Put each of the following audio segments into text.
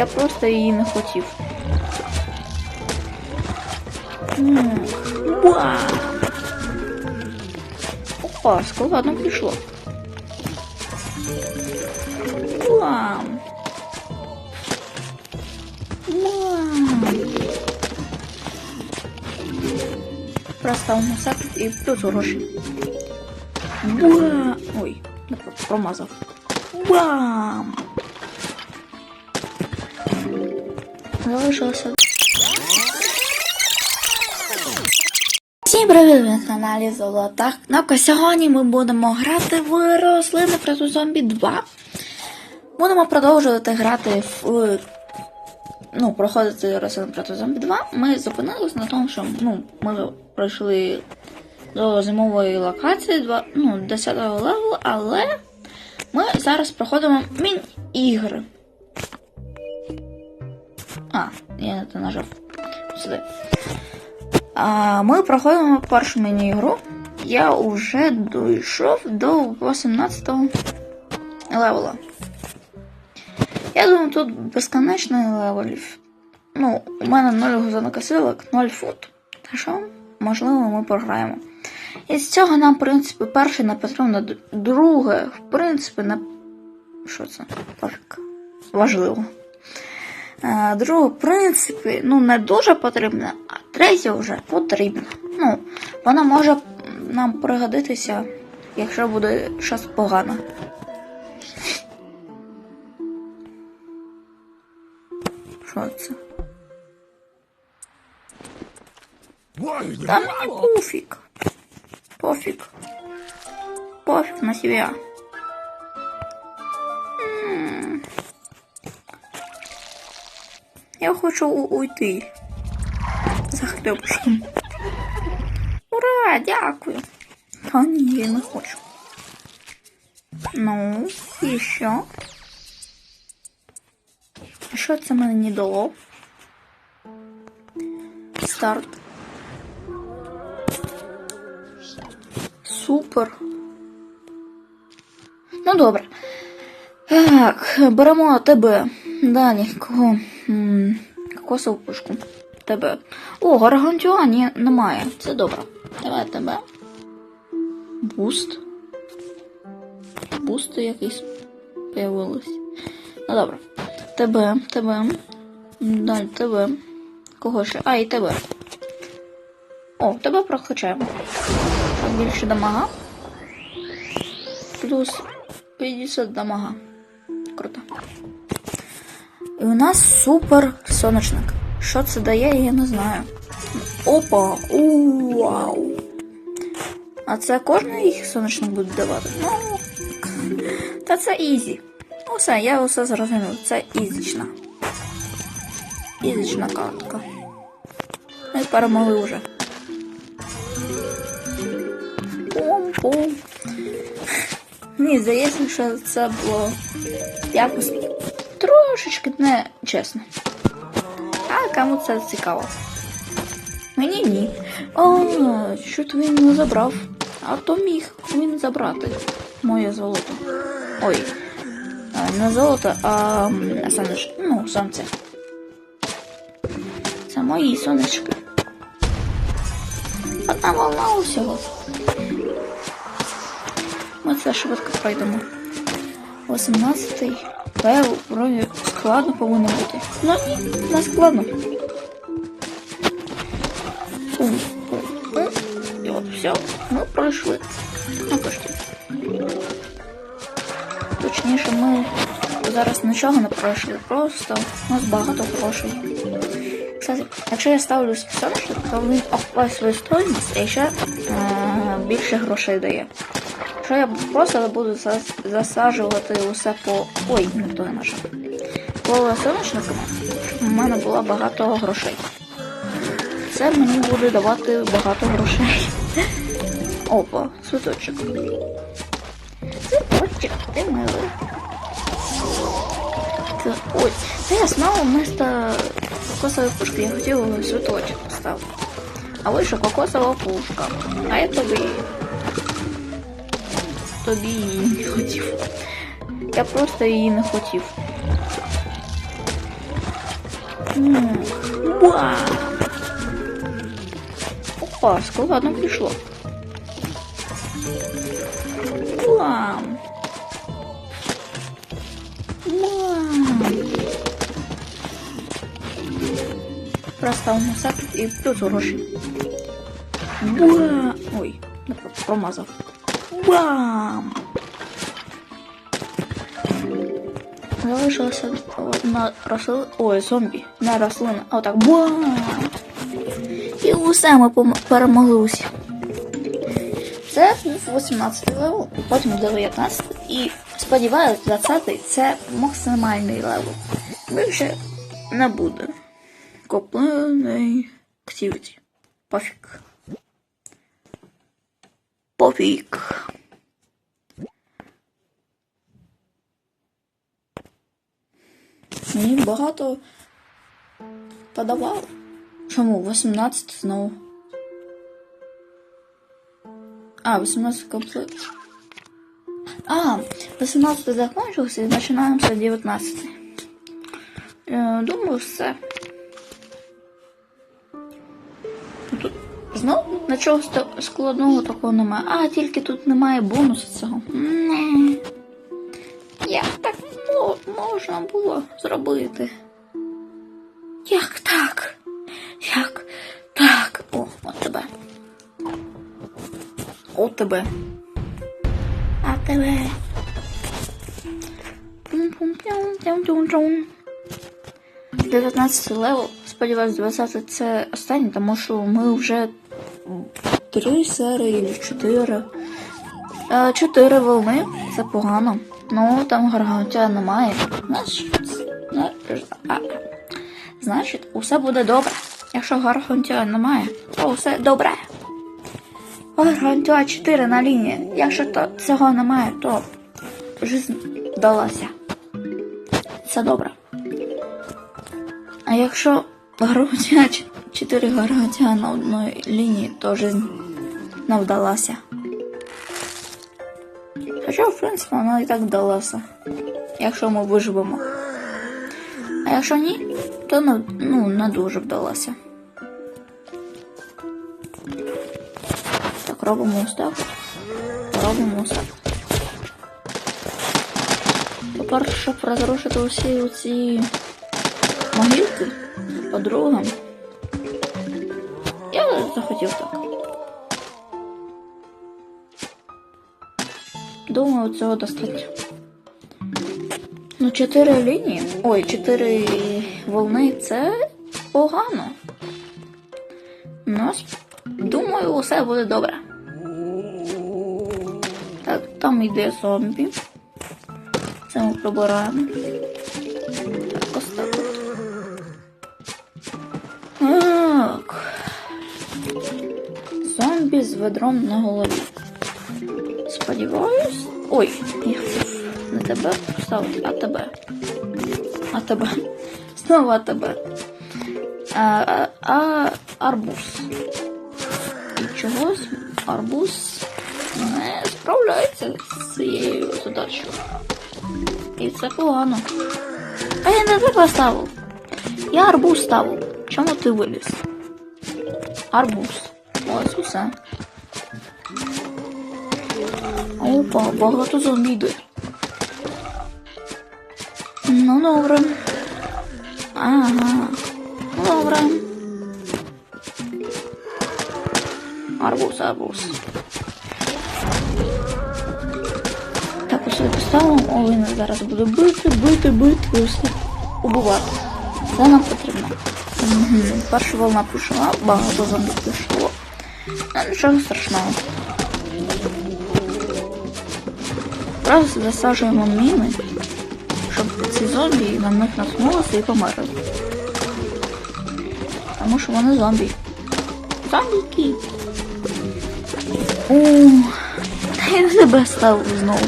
Я просто її не хотів. М, Вау! Опа, складно пішло. Вау! Вау! Простав носак і плюс гроші. Вау! Ой, не про- промазав. Бам! Залишилося. Всім привіт на каналі Золота Кнопка. Сьогодні ми будемо грати в рослини проти зомбі 2. Будемо продовжувати грати в. Ну, проходити рослини проти зомбі 2. Ми зупинилися на тому, що ну, ми пройшли до зимової локації 2, ну, 10 левелу, але ми зараз проходимо міні-ігри. А, я не нажав. Сюди. А, ми проходимо першу міні-ігру. Я вже дійшов до 18 го левела. Я думаю, тут безконечний левелів. Ну, у мене 0 газонокосилок, 0 фут. Так що, можливо, ми програємо. І з цього нам, в принципі, перше не потрібно, друге, в принципі, не. Що це? Важливо. Е, Друге, в принципі, ну не дуже потрібно, а третє вже потрібно. Ну, вона може нам пригодитися, якщо буде щось погане. Що це? Та мені пофіг. Пофіг. Пофіг на себя. Я хочу уйти. За хлебушком. Ура, дякую. Та ні, я не хочу. Ну, і що? Що це мені дало? Старт. Супер. Ну добре. Так, беремо тебе. Далі, кого? Кокосову пушку. Тебе. О, гаргантюа ні, немає. Це добре. Давай тебе. Буст. Бусти якісь появились. Ну добре. Тебе, тебе. Далі тебе. Кого ще? А, і тебе. О, тебе прокачаємо. Більше дамага. Плюс 50 дамага. Круто. І у нас супер сонячник. Що це дає, я не знаю. Опа! Вау! А це кожен їх сонячник буде давати? Ну. Та це ізі. Ну я усе зрозумів. Це ізічна. Ізічна картка. Ми перемогли вже. Пум-пум. Мені здається, що це було якось трошечки не чесно. А кому це цікаво? Мені ні. О, що то він не забрав. А то міг він забрати моє золото. Ой, не золото, а сонечко. Ну, сонце. Це мої сонечки. Одна волна усього. Ми це швидко пройдемо. 18-й. Левел, вроді складно повинно бути. Ну не складно. Пум. І от все, ми пройшли. Ну пошли. Точніше, ми зараз нічого не пройшли, просто у нас багато грошей. Кстати, якщо я ставлю сонячник, то він окупає свою стоїмість, і ще е, більше грошей дає. Якщо я просто буду зас- засаджувати усе по. Ой, не то я нажав. По сонячникам, щоб у мене було багато грошей. Це мені буде давати багато грошей. Опа, цвіточок. Цвіточок, ти милий. Це, ой, це я знову вместо кокосової пушки я хотів цвіточок поставити. А вийшла кокосова пушка. А я тобі. Тобі її не хотів. Я просто її не хотів. Опа, складно прийшло. Вау! Вау! Простав носак і плюс гроші. Буа! Ой, промазав. Бам! Залишилася одна рослина. Ой, зомбі. Не рослина. А отак. Бам! І усе ми перемогли усі. Це був 18 левел, потім 19 і сподіваюсь, 20 це максимальний левел. Більше не буде. Коплений активіті. Пофіг. Пофіг. Мені багато подавали. Чому? 18 знову. А, 18 комплект. А, 18 закончился и начинаемся 19. Е, думаю, все. Тут знову нічого складного такого немає. А, тільки тут немає бонусу цього. Не. Можна було зробити? Як так? Як так? О, от тебе. От тебе. А тебе. Пум-пум-пям-пям-тюм-тюм. 19 левел. Сподіваюсь, 20 це останній, тому що ми вже три серії чи чотири. Е, Чотири волни, це погано. Ну, там гаргантя немає. Значить, усе буде добре. Якщо гаргантя немає, то усе добре. Гаргантя 4 на лінії. Якщо то цього немає, то жизнь вдалася. Це добре. А якщо гаргантя 4 гаргантя на одній лінії, то жизнь не вдалася. Хоча, в принципі, вона і так вдалася, якщо ми виживемо. А якщо ні, то не, ну, не дуже вдалася. Так, робимо ось так. Робимо ось так. По-перше, щоб розрушити усі ці могилки, по-друге, я захотів так. Думаю, цього достатньо. Ну, чотири лінії. Ой, чотири волни це погано. Ну, думаю, усе буде добре. Так, там йде зомбі. Це ми прибираємо. Так, ось так. Так. Зомбі з ведром на голові. Сподіваюсь. Ой, хотів не тебе поставити, а тебе. А тебе. Знову а тебе. А арбуз. І чогось арбуз не справляється з цією задачею. І це погано. А я не тебе ставив. Я арбуз ставив. Чому ти виліз? Арбуз. Ось усе. Опа, багато зомбі. Ну добре. Ага. Ну добре. Арбуз, арбуз. Так, я поставимо. Ой, він зараз буде бити, бити, бити, і все убивати. Це нам потрібно. Перша волна пішла, багато зомбі пішло. Нічого страшного. Просто засаджуємо міни, щоб ці зомбі на них наткнулися і померли. Тому що вони зомбі. Зомбіки. О, та я тебе ставив знову.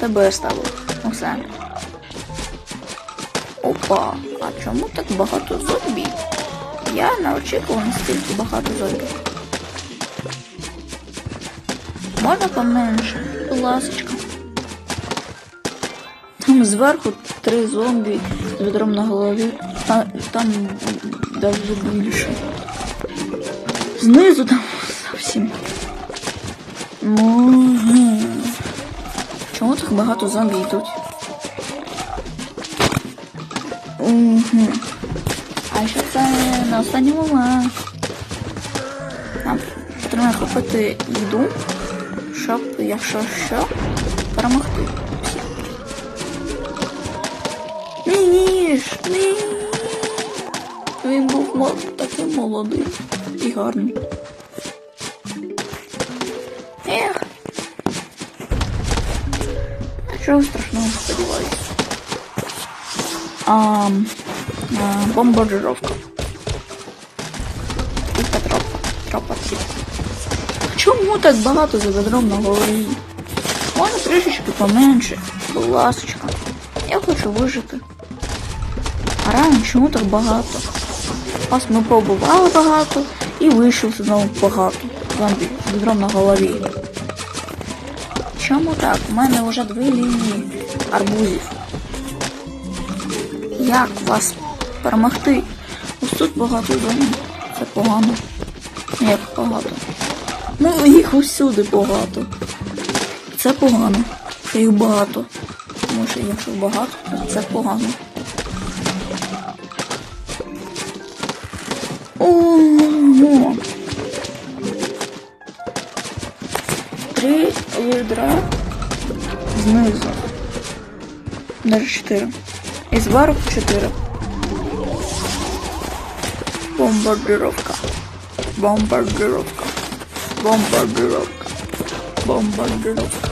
Тебе ставив. Усе. Опа, а чому так багато зомбі? Я не очікував настільки багато зомбі. Можна поменше? Будь ласочка. Там зверху три зомбі з відром на голові. Та, там даже більше. Знизу там зовсім. Угу. Чому так багато зомбі йдуть? Угу. А ще це на останньому потрібно купити їду, щоб, якщо що, перемогти. Ніж! Мій! Він був мол- такий молодий і гарний. Ех. Нічого страшного, сподіваюся. А, а, бомбардировка. І Петро. Петро Чому так багато за ведром на голові? Можна трішечки поменше. Будь ласочка. Я хочу вижити. А реально, чому так багато? Ось ми побували багато і вийшов знову багато. Зомбі з відром на голові. Чому так? У мене вже дві лінії арбузів. Як вас перемогти? Ось тут багато зомбі. Це погано. Як багато? Ну, їх усюди багато. Це погано, що їх багато. Тому що якщо багато, то це погано. Ого! Три відра знизу. Даже чотири. І зверху чотири. Бомбардировка. Бомбардировка. Бомбардировка. Бомбардировка.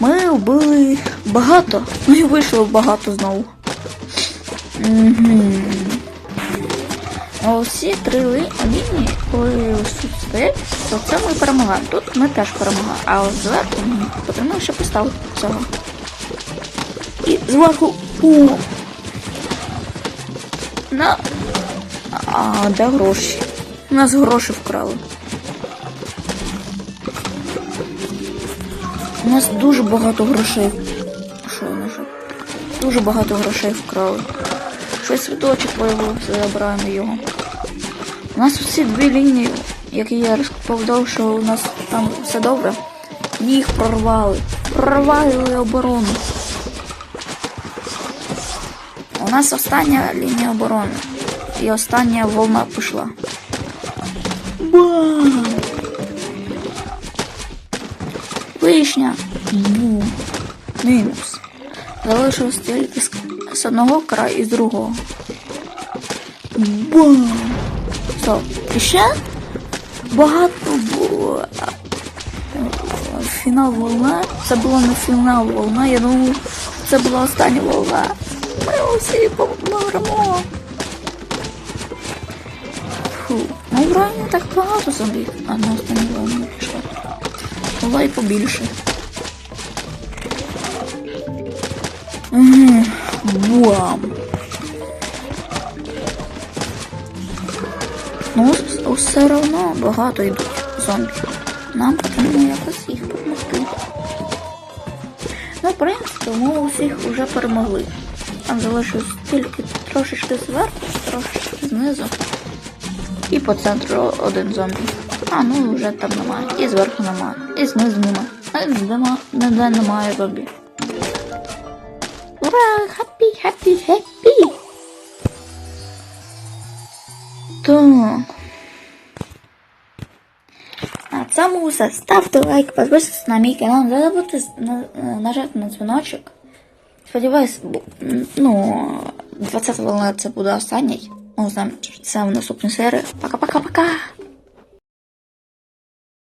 Ми вбили багато. Ну і вийшло багато знову. Угу. Всі три лінії, коли ось тут стоять, то це ми перемагаємо. Тут ми теж перемагаємо. А от зверху потрібно ще поставити цього. І зверху. О! На. А де гроші? У нас гроші вкрали. У нас дуже багато грошей. Що я нажав? Дуже багато грошей вкрали. Щось світочок появився, забираємо його. У нас усі дві лінії, які я розповідав, що у нас там все добре. Їх прорвали. Прорвали оборону. У нас остання лінія оборони. І остання волна пішла. Бам! Вишня. Бу. Мінус. Залишилось тільки з, одного краю і з другого. Бам! Стоп. І ще багато було. Фінал волна. Це було не фінал волна, я думав, це була остання волна. Ми усі помремо. Ну, вроді не так багато зомбі. А на останній волні пішла. Була і побільше. Угу. Бам. Ну, все одно багато йдуть зомбі. Нам потрібно якось їх перемогти. Ну, в принципі, ми усіх вже перемогли. Там залишилось тільки трошечки зверху, трошечки знизу. І по центру один зомбі. А, ну вже там немає. І зверху немає. І знизу немає. А нема- ніде немає зомбі. Ура! Хаппі, хаппі, хаппі! Так. Цьому все. Ставте лайк, підписуйтесь на мій канал, не забудьте е, нажати на дзвіночок. Сподіваюсь, ну, 20 волна це буде останній. Це в наступній серії. Пока-пока-пока!